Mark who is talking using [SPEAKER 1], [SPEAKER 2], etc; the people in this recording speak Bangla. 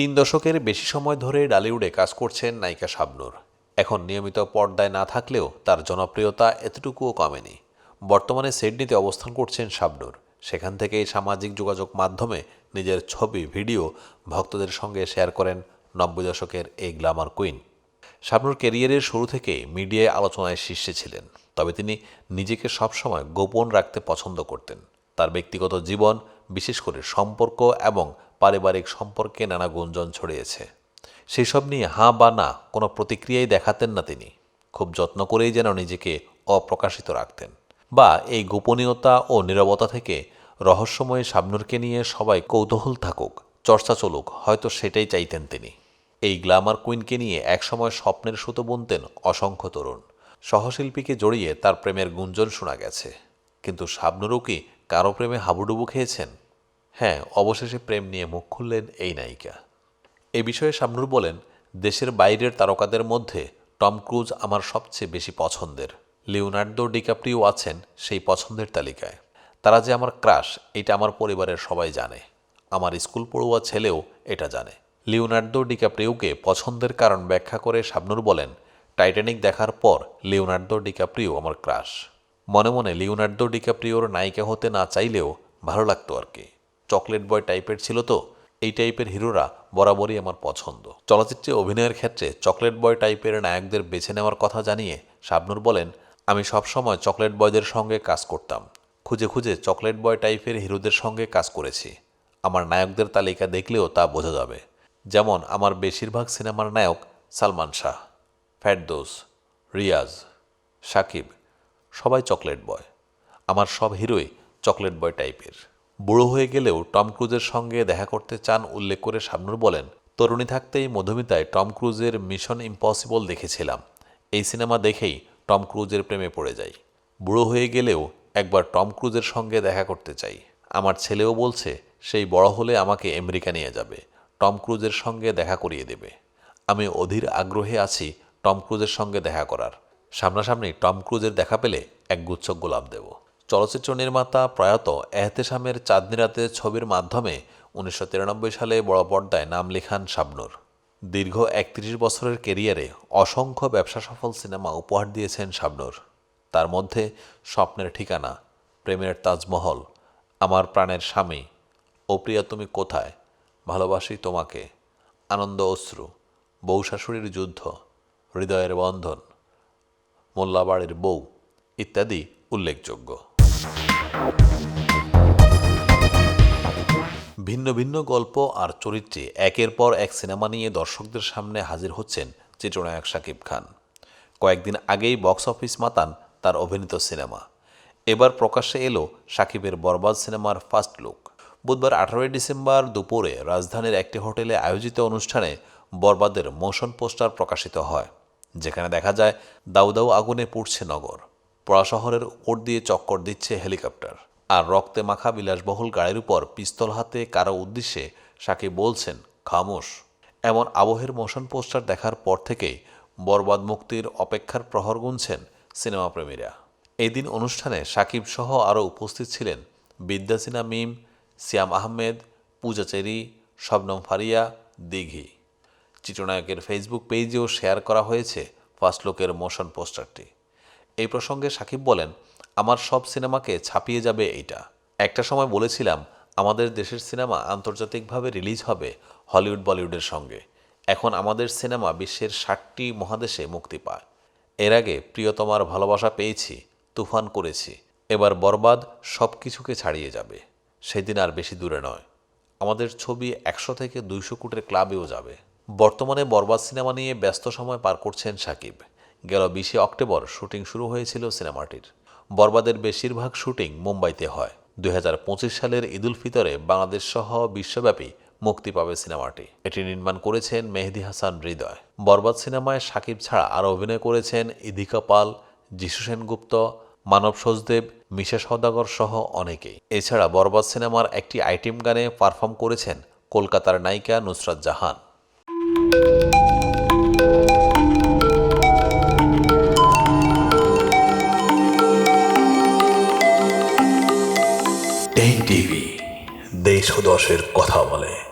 [SPEAKER 1] তিন দশকের বেশি সময় ধরে ডালিউডে কাজ করছেন নায়িকা শাবনূর। এখন নিয়মিত পর্দায় না থাকলেও তার জনপ্রিয়তা এতটুকুও কমেনি। বর্তমানে সিডনিতে অবস্থান করছেন শাবনূর। সেখান থেকেই সামাজিক যোগাযোগ মাধ্যমে নিজের ছবি, ভিডিও ভক্তদের সঙ্গে শেয়ার করেন নব্বই দশকের এই গ্লামার কুইন। শাবনূর কেরিয়ারের শুরু থেকে মিডিয়ায় আলোচনায় শীর্ষে ছিলেন, তবে তিনি নিজেকে সবসময় গোপন রাখতে পছন্দ করতেন। তার ব্যক্তিগত জীবন, বিশেষ করে সম্পর্ক এবং পারিবারিক সম্পর্কে নানা গুঞ্জন ছড়িয়েছে। সেসব নিয়ে হাঁ বা না কোনো প্রতিক্রিয়াই দেখাতেন না তিনি। খুব যত্ন করেই যেন নিজেকে অপ্রকাশিত রাখতেন। বা এই গোপনীয়তা ও নীরবতা থেকে রহস্যময় শাবনূরকে নিয়ে সবাই কৌতূহল থাকুক, চর্চা চলুক, হয়তো সেটাই চাইতেন তিনি। এই গ্ল্যামার কুইনকে নিয়ে একসময় স্বপ্নের সুতো বুনতেন অসংখ্য তরুণ। সহশিল্পীকে জড়িয়ে তার প্রেমের গুঞ্জন শোনা গেছে। কিন্তু শাবনুরও কি কারও প্রেমে হাবুডুবু খেয়েছেন? হ্যাঁ অবশেষে প্রেম নিয়ে মুখ খুললেন এই নায়িকা। এ বিষয়ে শাবনুর বলেন, দেশের বাইরের তারকাদের মধ্যে টম ক্রুজ আমার সবচেয়ে বেশি পছন্দের। লিওনার্দো ডিকাপ্রিও আছেন সেই পছন্দের তালিকায়। তারা যে আমার ক্রাশ, এটা আমার পরিবারের সবাই জানে। আমার স্কুল পড়ুয়া ছেলেও এটা জানে। লিওনার্দো ডিকাপ্রিওকে পছন্দের কারণ ব্যাখ্যা করে শাবনুর বলেন, টাইটানিক দেখার পর লিওনার্দো ডিকাপ্রিও আমার ক্রাশ। মনে মনে লিওনার্দো ডিকাপ্রিওর নায়িকা হতে না চাইলেও ভালো লাগতো আর কি। চকলেট বয় টাইপের ছিল তো, এই টাইপের হিরোরা বরাবরই আমার পছন্দ। চলচ্চিত্রে অভিনয়ের ক্ষেত্রে চকলেট বয় টাইপের নায়কদের বেছে নেওয়ার কথা জানিয়ে শাবনুর বলেন, আমি সবসময় চকলেট বয়দের সঙ্গে কাজ করতাম। খুঁজে খুঁজে চকলেট বয় টাইপের হিরোদের সঙ্গে কাজ করেছি। আমার নায়কদের তালিকা দেখলেও তা বোঝা যাবে। যেমন আমার বেশিরভাগ সিনেমার নায়ক সালমান শাহ ফ্যাটদোস রিয়াজ, সাকিব সবাই চকলেট বয়। আমার সব হিরোই চকলেট বয় টাইপের। বুড়ো হয়ে গেলেও টম ক্রুজের সঙ্গে দেখা করতে চান উল্লেখ করে শাবনুর বলেন, তরুণী থাকতেই মধুমিতায় টম ক্রুজের মিশন ইম্পসিবল দেখেছিলাম। এই সিনেমা দেখেই টম ক্রুজের প্রেমে পড়ে যাই। বুড়ো হয়ে গেলেও একবার টম ক্রুজের সঙ্গে দেখা করতে চাই। আমার ছেলেও বলছে, সেই বড় হলে আমাকে আমেরিকা নিয়ে যাবে। টম ক্রুজের সঙ্গে দেখা করিয়ে দেবে। আমি অধীর আগ্রহে আছি টম ক্রুজের সঙ্গে দেখা করার। সামনাসামনি টম ক্রুজের দেখা পেলে এক গুচ্ছ গোলাপ দেব। চলচ্চিত্র নির্মাতা প্রয়াত এহতেশামের চাঁদনি রাতে ছবির মাধ্যমে উনিশশো তিরানব্বই সালে বড় পর্দায় নাম লেখান শাবনুর। দীর্ঘ একত্রিশ বছরের কেরিয়ারে অসংখ্য ব্যবসা সফল সিনেমা উপহার দিয়েছেন শাবনুর। তার মধ্যে স্বপ্নের ঠিকানা, প্রেমের তাজমহল, আমার প্রাণের স্বামী, ও প্রিয়া তুমি কোথায়, ভালোবাসি তোমাকে, আনন্দ অশ্রু, বউ শাশুড়ির যুদ্ধ, হৃদয়ের বন্ধন। মোল্লাবাড়ির বউ ইত্যাদি উল্লেখযোগ্য। ভিন্ন ভিন্ন গল্প আর চরিত্রে একের পর এক সিনেমা নিয়ে দর্শকদের সামনে হাজির হচ্ছেন চিত্রনায়ক শাকিব খান। কয়েকদিন আগেই বক্স অফিস মাতান তার অভিনীত সিনেমা। এবার প্রকাশ্যে এলো শাকিবের বরবাদ সিনেমার ফার্স্ট লুক। বুধবার আঠারোই ডিসেম্বর দুপুরে রাজধানীর একটি হোটেলে আয়োজিত অনুষ্ঠানে বরবাদের মোশন পোস্টার প্রকাশিত হয়। যেখানে দেখা যায় দাউ দাউ আগুনে পুড়ছে নগর। পড়া শহরের উপর দিয়ে চক্কর দিচ্ছে হেলিকপ্টার। আর রক্তে মাখা বিলাসবহুল গাড়ির উপর পিস্তল হাতে কারও উদ্দেশ্যে সাকিব বলছেন, খামোশ। এমন আবহের মোশন পোস্টার দেখার পর থেকেই বরবাদ মুক্তির অপেক্ষার প্রহর গুনছেন সিনেমাপ্রেমীরা। এই দিন অনুষ্ঠানে সাকিব সহ আরও উপস্থিত ছিলেন বিদ্যাসিনা মিম, সিয়াম আহমেদ, পূজা চেরি, শবনম ফারিয়া, দিঘি। চিত্রনায়কের ফেসবুক পেজেও শেয়ার করা হয়েছে ফার্স্ট লুকের মোশন পোস্টারটি এই প্রসঙ্গে সাকিব বলেন, আমার সব সিনেমাকে ছাপিয়ে যাবে এইটা। একটা সময় বলেছিলাম, আমাদের দেশের সিনেমা আন্তর্জাতিকভাবে রিলিজ হবে হলিউড বলিউডের সঙ্গে। এখন আমাদের সিনেমা বিশ্বের ষাটটি মহাদেশে মুক্তি পায়। এর আগে প্রিয়তমার ভালোবাসা পেয়েছি, তুফান করেছি। এবার বরবাদ সব কিছুকে ছাড়িয়ে যাবে। সেদিন আর বেশি দূরে নয়। আমাদের ছবি একশো থেকে দুইশো কোটির ক্লাবেও যাবে। বর্তমানে বরবাদ সিনেমা নিয়ে ব্যস্ত সময় পার করছেন সাকিব। গেল বিশে অক্টোবর শুটিং শুরু হয়েছিল সিনেমাটির। বরবাদের বেশিরভাগ শুটিং মুম্বাইতে হয়। দুই সালের ঈদুল ফিতরে বাংলাদেশ সহ বিশ্বব্যাপী মুক্তি পাবে সিনেমাটি। এটি নির্মাণ করেছেন মেহেদি হাসান হৃদয়। বরবাদ সিনেমায় সাকিব ছাড়া আরও অভিনয় করেছেন ইধিকা পাল, যিশু সেনগুপ্ত, মানব সচদেব মিশা সওদাগর সহ অনেকেই। এছাড়া বরবাদ সিনেমার একটি আইটেম গানে পারফর্ম করেছেন কলকাতার নায়িকা নুসরাত জাহান। দশের কথা বলে।